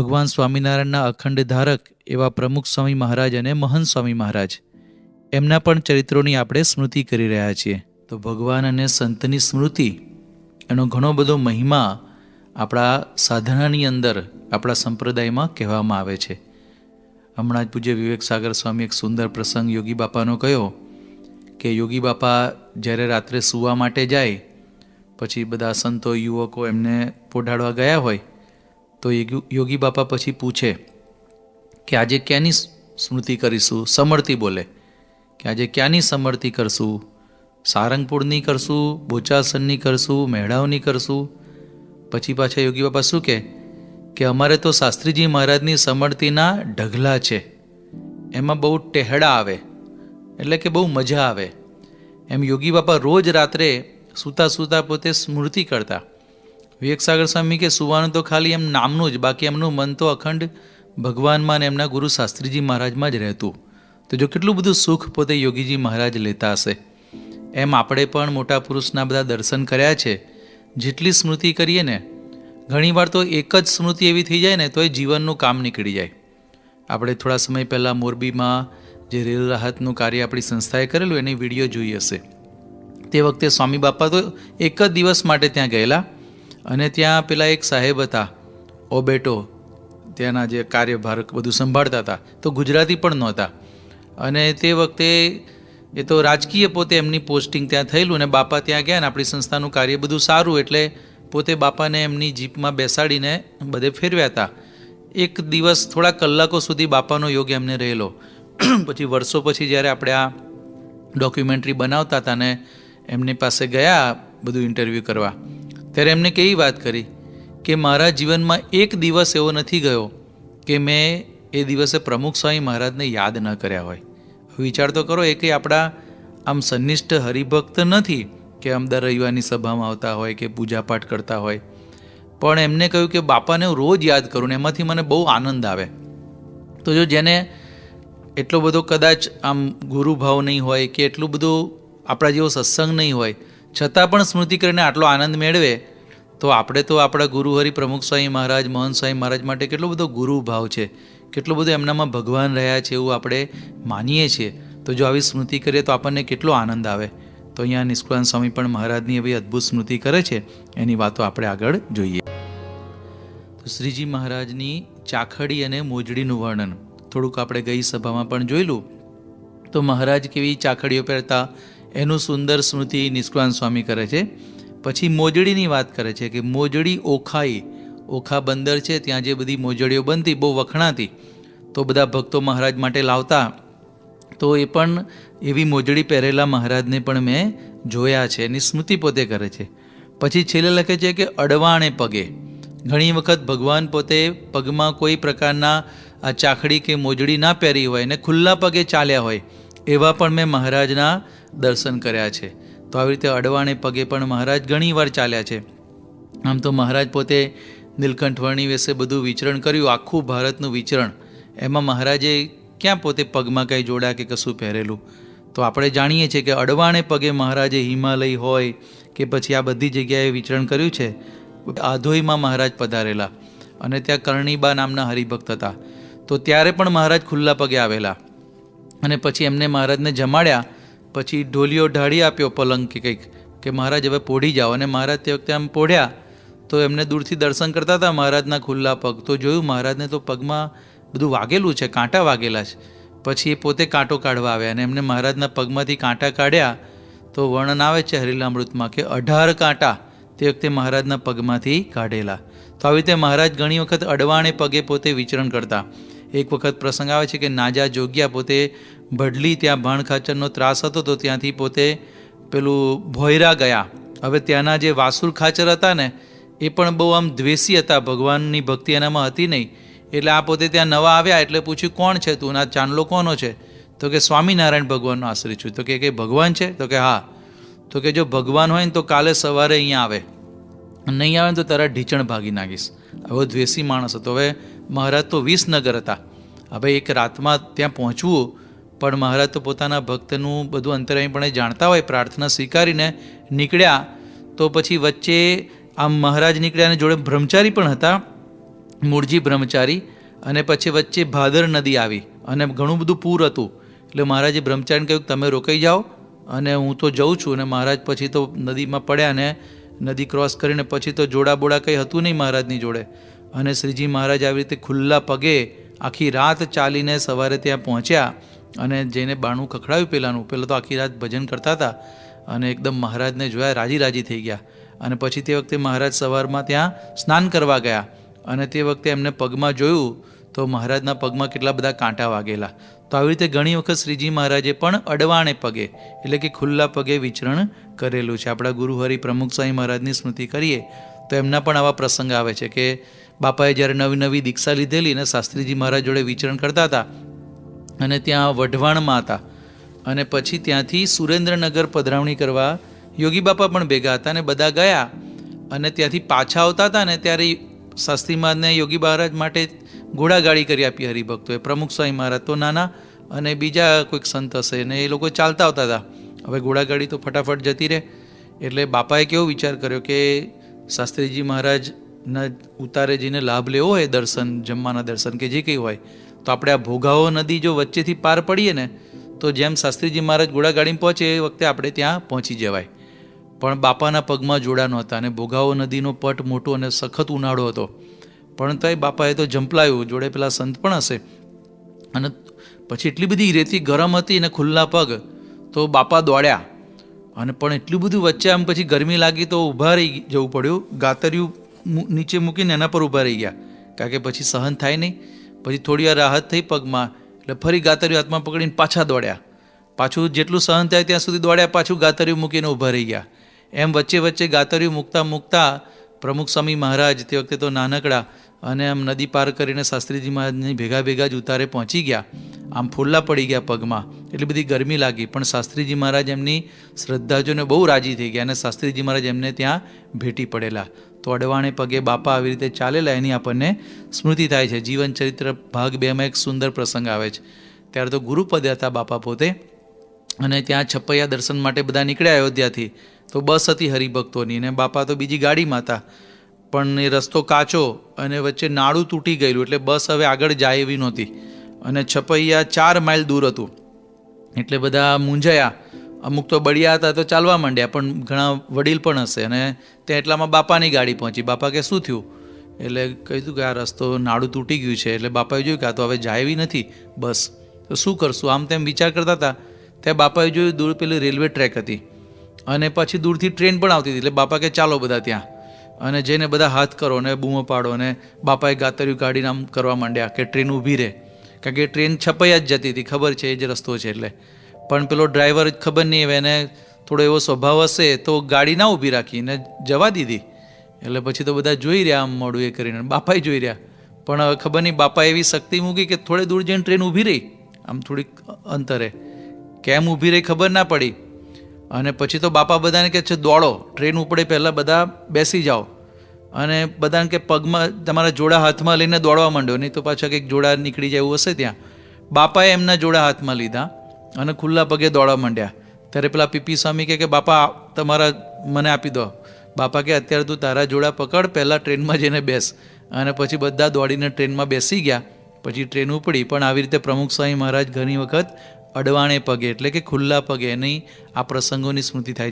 ભગવાન સ્વામિનારાયણના અખંડ ધારક એવા પ્રમુખ સ્વામી મહારાજ અને મહંત સ્વામી મહારાજ. એમના પણ ચરિત્રોની આપણે સ્મૃતિ કરી રહ્યા છીએ. તો ભગવાન અને સંતની સ્મૃતિ, એનો ઘણો બધો મહિમા આપણા સાધનાની અંદર, આપણા સંપ્રદાયમાં કહેવામાં આવે છે. હમણાં જ પૂજ્ય વિવેક સાગર સ્વામી એક સુંદર પ્રસંગ યોગી બાપાનો કહ્યો કે યોગી બાપા જ્યારે રાત્રે સૂવા માટે જાય, પછી બધા સંતો, યુવકો એમને પોઢાડવા ગયા હોય તો યોગી બાપા પછી પૂછે કે આજે ક્યાંની સ્મૃતિ કરીશું? સમર્તિ બોલે કે આજે ક્યાંની સમર્તિ કરશું? સારંગપુરની કરશું, બોચાસનની કરશું મેળાવની કરશું? પછી પાછા યોગી બાપા શું કહે? કે અમારે તો શાસ્ત્રીજી મહારાજની સમર્તિના ઢગલા છે. એમાં બહુ ટેહડા આવે, એટલે કે બહુ મજા આવે. એમ યોગી બાપા રોજ રાત્રે સૂતા સૂતા પોતે સ્મૃતિ કરતા. વિવેકસાગર સ્વામી કે, સુવાનું તો ખાલી એમ નામનું જ, બાકી એમનું મન તો અખંડ ભગવાનમાં અને એમના ગુરુ શાસ્ત્રીજી મહારાજમાં જ રહેતું. તો જો કેટલું બધું સુખ પોતે યોગીજી મહારાજ લેતા હશે. એમ આપણે પણ મોટા પુરુષના બધા દર્શન કર્યા છે. જેટલી સ્મૃતિ કરીએ ને, ઘણીવાર તો એક જ સ્મૃતિ એવી થઈ જાય ને, તો એ જીવનનું કામ નીકળી જાય. આપણે થોડા સમય પહેલાં મોરબીમાં જે રેલ રાહતનું કાર્ય આપણી સંસ્થાએ કરેલું, એની વીડિયો જોઈ હશે. તે વખતે સ્વામી બાપા તો એક જ દિવસ માટે ત્યાં ગયેલા. અને ત્યાં પેલા એક સાહેબ હતા, ઓબેટો, ત્યાંના જે કાર્યભાર બધું સંભાળતા હતા, તો ગુજરાતી પણ નહોતા. અને તે વખતે એ તો રાજકીય પોતે એમની પોસ્ટિંગ ત્યાં થયેલું અને બાપા ત્યાં ગયા ને આપણી સંસ્થાનું કાર્ય બધું સારું એટલે પોતે બાપાને એમની જીપમાં બેસાડીને બધે ફેરવ્યા હતા. એક દિવસ થોડા કલાકો સુધી બાપાનો યોગ એમને રહેલો. પછી વર્ષો પછી જ્યારે આપણે આ ડોક્યુમેન્ટરી બનાવતા હતા ને એમની પાસે ગયા, બધું ઇન્ટરવ્યૂ કરવા. ત્યારે એમને કેવી વાત કરી કે મારા જીવનમાં એક દિવસ એવો નથી ગયો કે મેં એ દિવસે પ્રમુખ સ્વામી મહારાજને યાદ ન કર્યા હોય. વિચાર તો કરો, એ કંઈ આપણા આમ સંનિષ્ઠ હરિભક્ત નથી કે આમ દર રવિવારની સભામાં આવતા હોય કે પૂજાપાઠ કરતા હોય. પણ એમને કહ્યું કે બાપાને હું રોજ યાદ કરું ને એમાંથી મને બહુ આનંદ આવે. તો જો જેને એટલો બધો કદાચ આમ ગુરુભાવ નહીં હોય કે એટલું બધું આપણા જેવો સત્સંગ નહીં હોય છતાં પણ સ્મૃતિ કરીને આટલો આનંદ મેળવે, તો આપણે તો આપણા ગુરુ હરિ પ્રમુખ સ્વામી મહારાજ મોહન સ્વામી મહારાજ માટે કેટલો બધો ગુરુ ભાવ છે. કેટલો બધો એમનામાં ભગવાન રહ્યા છે એવું આપણે માનીએ છીએ. તો જો આવી સ્મૃતિ કરીએ તો આપણને કેટલો આનંદ આવે. તો અહીંયા નિષ્કુળાન સ્વામી પણ મહારાજની એવી અદ્ભુત સ્મૃતિ કરે છે. એની વાતો આપણે આગળ જોઈએ. તો શ્રીજી મહારાજની ચાખડી અને મોજડીનું વર્ણન થોડુંક આપણે ગઈ સભામાં પણ જોયેલું. તો મહારાજ કેવી ચાખડીઓ પહેરતા એનું સુંદર સ્મૃતિ નિષ્કવાન સ્વામી કરે છે. પછી મોજડીની વાત કરે છે કે મોજડી ઓખાઈ. ઓખા બંદર છે, ત્યાં જે બધી મોજડીઓ બનતી, બહુ વખણાતી, તો બધા ભક્તો મહારાજ માટે લાવતા. તો એ પણ એવી મોજડી પહેરેલા મહારાજને પણ મેં જોયા છે, એની સ્મૃતિ પોતે કરે છે. પછી છેલ્લે લખે છે કે અડવાણે પગે. ઘણી વખત ભગવાન પોતે પગમાં કોઈ પ્રકારના આ ચાખડી કે મોજડી ના પહેરી હોય ને ખુલ્લા પગે ચાલ્યા હોય એવા પણ મેં મહારાજના દર્શન કર્યા છે. તો આવી રીતે અડવાણે પગે પણ મહારાજ ઘણીવાર ચાલ્યા છે. આમ તો મહારાજ પોતે નીલકંઠ વર્ણી વિશે બધું વિચરણ કર્યું, આખું ભારતનું વિચરણ. એમાં મહારાજે ક્યાં પોતે પગમાં કંઈ જોડા કે કશું પહેરેલું? તો આપણે જાણીએ છીએ કે અડવાણે પગે મહારાજે હિમાલય હોય કે પછી આ બધી જગ્યાએ વિચરણ કર્યું છે, આધોઈમાં મહારાજ પધારેલા અને ત્યાં કરણીબા નામના હરિભક્ત હતા. તો ત્યારે પણ મહારાજ ખુલ્લા પગે આવેલા. અને પછી એમને મહારાજને જમાડ્યા. પછી ઢોલીઓ ઢાળી આપ્યો પલંગ કે કંઈક, કે મહારાજ હવે પોઢી જાઓ. અને મહારાજ તે વખતે આમ પોઢ્યા. તો એમને દૂરથી દર્શન કરતા હતા મહારાજના ખુલ્લા પગ. તો જોયું મહારાજને તો પગમાં બધું વાગેલું છે, કાંટા વાગેલા છે. પછી એ પોતે કાંટો કાઢવા આવ્યા અને એમને મહારાજના પગમાંથી કાંટા કાઢ્યા. તો વર્ણન આવે છે હરિલામૃતમાં કે અઢાર કાંટા તે વખતે મહારાજના પગમાંથી કાઢેલા. તો આવી રીતે મહારાજ ઘણી વખત અડવાણે પગે પોતે વિચરણ કરતા. એક વખત પ્રસંગ આવે છે કે નાજા જોગ્યા પોતે ભડલી ત્યાં ભાણ ખાચરનો ત્રાસ હતો તો ત્યાંથી પોતે પેલું ભોયરા ગયા. હવે ત્યાંના જે વાસુર ખાચર હતા ને, એ પણ બહુ આમ દ્વેષી હતા. ભગવાનની ભક્તિ એનામાં હતી નહીં. એટલે આ પોતે ત્યાં નવા આવ્યા એટલે પૂછ્યું, કોણ છે તું? ના ચાંદલો કોનો છે? તો કે, સ્વામિનારાયણ ભગવાનનો આશ્રય છું. તો કે ભગવાન છે? તો કે, હા. તો કે, જો ભગવાન હોય ને તો કાલે સવારે અહીંયા આવે. નહીં આવે તો તારા ઢીચણ ભાગી નાખીશ. હવે દ્વેષી માણસ હતો. હવે મહારાજ તો વિસનગર હતા. હવે એક રાતમાં ત્યાં પહોંચવું, પણ મહારાજ તો પોતાના ભક્તનું બધું અંતરાયપણે જાણતા હોય, પ્રાર્થના સ્વીકારીને નીકળ્યા. તો પછી વચ્ચે આમ મહારાજ નીકળ્યા અને જોડે બ્રહ્મચારી પણ હતા, મૂળજી બ્રહ્મચારી. અને પછી વચ્ચે ભાદર નદી આવી અને ઘણું બધું પૂર હતું. એટલે મહારાજે બ્રહ્મચારીને કહ્યું, તમે રોકાઈ જાઓ અને હું તો જઉં છું. અને મહારાજ પછી તો નદીમાં પડ્યા અને નદી ક્રોસ કરીને પછી તો જોડાબોડા કંઈ હતું નહીં મહારાજની જોડે. અને શ્રીજી મહારાજ આવી રીતે ખુલ્લા પગે આખી રાત ચાલીને સવારે ત્યાં પહોંચ્યા અને જઈને બાણું ખખડાવ્યું પહેલાંનું પહેલાં તો આખી રાત ભજન કરતા હતા અને એકદમ મહારાજને જોયા રાજી રાજી થઈ ગયા. અને પછી તે વખતે મહારાજ સવારમાં ત્યાં સ્નાન કરવા ગયા અને તે વખતે એમને પગમાં જોયું તો મહારાજના પગમાં કેટલા બધા કાંટા વાગેલા. તો આવી રીતે ઘણી વખત શ્રીજી મહારાજે પણ અડવાણે પગે, એટલે કે ખુલ્લા પગે વિચરણ કરેલું છે. આપણા ગુરુ હરિ પ્રમુખ સ્વામી મહારાજની સ્મૃતિ કરીએ, તો એમના પણ આવા પ્રસંગ આવે છે કે, બાપાએ જ્યારે નવી નવી દીક્ષા લીધેલી ને શાસ્ત્રીજી મહારાજ જોડે વિચરણ કરતા હતા અને ત્યાં વઢવાણમાં હતા અને પછી ત્યાંથી સુરેન્દ્રનગર પધરાવણી કરવા યોગી બાપા પણ ભેગા હતા અને બધા ગયા અને ત્યાંથી પાછા આવતા હતા ને ત્યારે શાસ્ત્રી મહારાજને યોગી મહારાજ માટે ઘોડાગાડી કરી આપી હરિભક્તોએ. પ્રમુખ સ્વામી મહારાજ તો નાના અને બીજા કોઈક સંત હશે ને એ લોકો ચાલતા આવતા હતા. હવે ઘોડાગાડી તો ફટાફટ જતી રહે. એટલે બાપાએ કેવો વિચાર કર્યો કે શાસ્ત્રીજી મહારાજના ઉતારે જઈને લાભ લેવો હોય દર્શન, જમવાના દર્શન કે જે કંઈ હોય, તો આપણે આ ભોગાવો નદી જો વચ્ચેથી પાર પડીએ ને, તો જેમ શાસ્ત્રીજી મહારાજ ઘોડાગાડીમાં પહોંચે એ વખતે આપણે ત્યાં પહોંચી જવાય. પણ બાપાના પગમાં જોડા નહોતા અને ભોગાવો નદીનો પટ મોટો અને સખત ઉનાળો હતો. પણ તોય બાપાએ તો જંપલાયું જોડે પેલા સંત પણ હશે. અને પછી એટલી બધી રેતી ગરમ હતી અને ખુલ્લા પગ, તો બાપા દોડ્યા. અને પણ એટલું બધું વચ્ચે આમ પછી ગરમી લાગી તો ઊભા રહી જવું પડ્યું. ગાતરિયું નીચે મૂકીને એના પર ઊભા રહી ગયા. કારણ કે પછી સહન થાય નહીં. પછી થોડી વાર રાહત થઈ પગમાં, એટલે ફરી ગાતરિયું હાથમાં પકડીને પાછા દોડ્યા. પાછું જેટલું સહન થાય ત્યાં સુધી દોડ્યા, પાછું ગાતરિયું મૂકીને ઊભા રહી ગયા. એમ વચ્ચે વચ્ચે ગાતરિયું મૂકતા મૂકતા પ્રમુખ સ્વામી મહારાજ તે વખતે તો નાનકડા અને આમ નદી પાર કરીને શાસ્ત્રીજી મહારાજની ભેગા ભેગા જ ઉતારે પહોંચી ગયા. આમ ફોલ્લા પડી ગયા પગમાં. એટલી બધી ગરમી લાગી. પણ શાસ્ત્રીજી મહારાજ એમની શ્રદ્ધાજોને બહુ રાજી થઈ ગયા અને શાસ્ત્રીજી મહારાજ એમને ત્યાં ભેટી પડેલા. તો અડવાણે પગે બાપા આવી રીતે ચાલેલા. એની આપણને સ્મૃતિ થાય છે. જીવન ચરિત્ર ભાગ બેમાં એક સુંદર પ્રસંગ આવે છે. ત્યારે તો ગુરુપદ હતા બાપા પોતે. અને ત્યાં છપૈયા દર્શન માટે બધા નીકળ્યા અયોધ્યાથી. તો બસ હતી હરિભક્તોની અને બાપા તો બીજી ગાડીમાં હતા. પણ એ રસ્તો કાચો અને વચ્ચે નાળું તૂટી ગયેલું એટલે બસ હવે આગળ જાય એવી નહોતી. અને છપૈયા ચાર માઇલ દૂર હતું. એટલે બધા મૂંઝાયા. અમુક તો બળિયા હતા તો ચાલવા માંડ્યા, પણ ઘણા વડીલ પણ હશે અને ત્યાં એટલામાં બાપાની ગાડી પહોંચી. બાપા કે, શું થયું? એટલે કીધું કે, આ રસ્તો નાળું તૂટી ગયું છે. એટલે બાપાએ જોયું કે, આ તો હવે જાય એવી નથી, બસ. તો શું કરશું? આમ તેમ વિચાર કરતા હતા. ત્યાં બાપાએ જોયું દૂર પેલી રેલવે ટ્રેક હતી. અને પછી દૂરથી ટ્રેન પણ આવતી હતી. એટલે બાપા કે ચાલો બધા ત્યાં. અને જઈને બધા હાથ કરો ને બૂમો પાડો ને બાપાએ ગાતર્યું કાઢીને આમ કરવા માંડ્યા કે ટ્રેન ઊભી રહે. કારણ કે ટ્રેન છપાઈ જ જતી હતી. ખબર છે, એ જ રસ્તો છે એટલે. પણ પેલો ડ્રાઈવર ખબર નહીં હવે એને થોડો એવો સ્વભાવ હશે તો ગાડી ના ઊભી રાખી ને જવા દીધી. એટલે પછી તો બધા જોઈ રહ્યા આમ મોડું એ કરીને. બાપાએ જોઈ રહ્યા. પણ હવે ખબર નહીં, બાપા એવી શક્તિ મૂકી કે થોડે દૂર જઈને ટ્રેન ઊભી રહી. આમ થોડીક અંતરે. કેમ ઊભી રહી ખબર ના પડી. અને પછી તો બાપા બધાને કહે છે, દોડો, ટ્રેન ઉપડે પહેલાં બધા બેસી જાઓ. અને બધાને કે પગમાં, તમારા જોડા હાથમાં લઈને દોડવા માંડ્યો નહીં તો પાછા કંઈક જોડા નીકળી જાય એવું હશે ત્યાં. બાપાએ એમના જોડા હાથમાં લીધા અને ખુલ્લા પગે દોડવા માંડ્યા. ત્યારે પેલા પીપી સ્વામી કહે કે, બાપા તમારા મને આપી દો. બાપા કે અત્યારે તું તારા જોડા પકડ, પહેલાં ટ્રેનમાં જઈને બેસ. અને પછી બધા દોડીને ટ્રેનમાં બેસી ગયા. પછી ટ્રેન ઉપડી. પણ આવી રીતે પ્રમુખ સ્વામી મહારાજ ઘણી વખત અડવાણે પગે એટલે કે ખુલ્લા પગે નહીં આ પ્રસંગોની સ્મૃતિ થાય